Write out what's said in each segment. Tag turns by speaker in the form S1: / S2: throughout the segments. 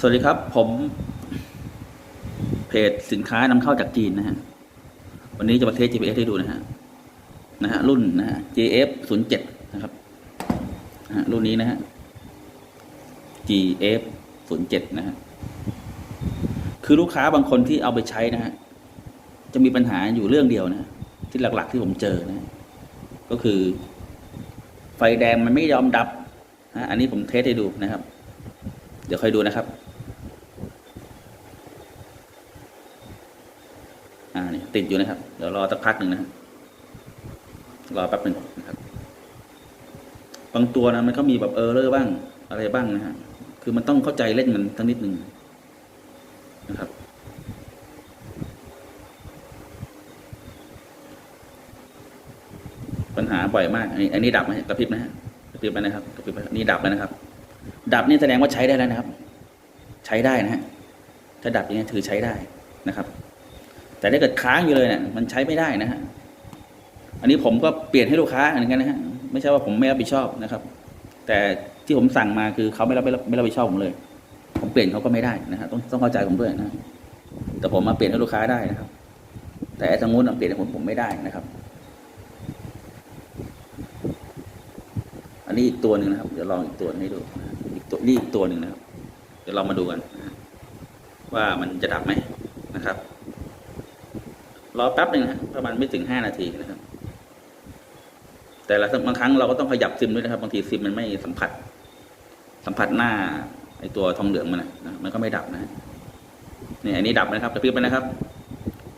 S1: สวัสดีครับ ผมเพจสินค้านำเข้าจากจีนนะฮะ วันนี้จะมาเทส GPS ให้ดูนะฮะ นะฮะ รุ่นนะฮะ GF 0 7นะครับนะฮะรุ่นนี้นะฮะ GF 0 7นะฮะ คือลูกค้าบางคนที่เอาไปใช้นะฮะ จะมีปัญหาอยู่เรื่องเดียวนะ ที่หลักๆที่ผมเจอนะฮะก็คือ ไฟแดงมันไม่ยอมดับนะอันนี้ผมเทสให้ดูนะครับเดี๋ยวค่อยดูนะครับ อ่านี่ติดอยู่นะครับ เดี๋ยวรอสักพักหนึ่งนะครับรอแป๊บหนึ่งนะครับ บางตัวนะมันก็มีแบบเออร์เลอร์บ้าง อะไรบ้างนะฮะคือมันต้องเข้าใจเล่นมันทั้งนิดหนึ่งนะครับ ปัญหาบ่อยมาก อันนี้อันนี้ดับไหมกระพริบนะฮะกระพริบไปนะครับกระพริบไปนี่ดับแล้วนะครับ ดับนี่แสดงว่าใช้ได้แล้วนะครับ ใช้ได้นะฮะถ้าดับอย่างนี้ถือใช้ได้นะครับ แต่ถ้าเกิดค้างอยู่เลยเนี่ยมันใช้ไม่ได้นะฮะอันนี้ผมก็เปลี่ยนให้ลูกค้าเหมือนกันนะฮะไม่ใช่ว่าผมไม่รับผิดชอบนะครับ แต่ที่ผมสั่งมาคือเขาไม่รับไม่รับไม่รับผิดชอบผมเลย ผมเปลี่ยนเขาก็ไม่ได้นะฮะต้องต้องเข้าใจผมด้วยนะแต่ผมมาเปลี่ยนให้ลูกค้าได้นะครับ แต่ทางนู้นเปลี่ยนให้ผมผมไม่ได้นะครับ อันนี้อีกตัวหนึ่งนะครับ เดี๋ยวลองอีกตัวให้ดูอีกตัวนี่อีกตัวหนึ่งนะครับ เดี๋ยวเรามาดูกันว่ามันจะดับไหมนะครับ รอแป๊บหนึ่งนะฮะประมาณไม่ถึงห้านาทีนะครับ แต่ละบางครั้งเราก็ต้องขยับซิมด้วยนะครับ บางทีซิมมันไม่สัมผัส สัมผัสหน้าไอตัวทองเหลืองมันนะมันก็ไม่ดับนะฮะนี่อันนี้ดับนะครับกระพริบไปนะครับ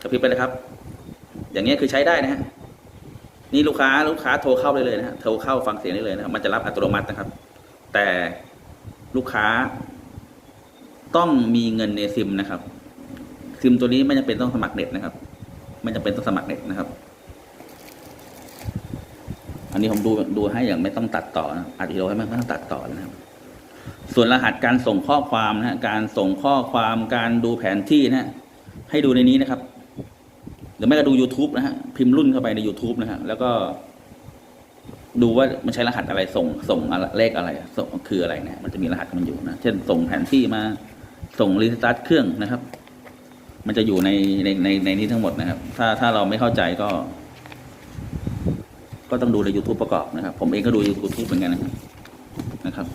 S1: กระพริบไปนะครับ อย่างเงี้ยคือใช้ได้นะฮะนี่ลูกค้าลูกค้าโทรเข้าได้เลยนะฮะโทรเข้าฟังเสียงได้เลยนะครับมันจะรับอัตโนมัตินะครับ แต่ลูกค้าต้องมีเงินในซิมนะครับ ซิมตัวนี้ไม่จำเป็นต้องสมัครเน็ตนะครับ ไม่จำเป็นต้องสมัครเน็ตนะครับ อันนี้ผมดูดูให้อย่างไม่ต้องตัดต่อนะอัดวิดีโอให้ไม่ต้องตัดต่อนะครับ ส่วนรหัสการส่งข้อความนะฮะการส่งข้อความการดูแผนที่นะฮะให้ดูในนี้นะครับ หรือไม่ก็ดู YouTube นะฮะพิมพ์รุ่นเข้าไปใน YouTube นะฮะแล้วก็ ดูว่ามันใช้รหัสอะไรส่ง ส่งเลขอะไรส่งคืออะไรเนี่ยมันจะมีรหัสมันอยู่นะเช่นส่งแผนที่มาส่งรีสตาร์ทเครื่องนะครับ มันจะอยู่ในในในในนี้ทั้งหมดนะครับ ถ้าถ้าเราไม่เข้าใจก็ ก็ต้องดูใน YouTube ประกอบนะครับ ผมเองก็ดู YouTube เหมือนกันนะครับนะครับ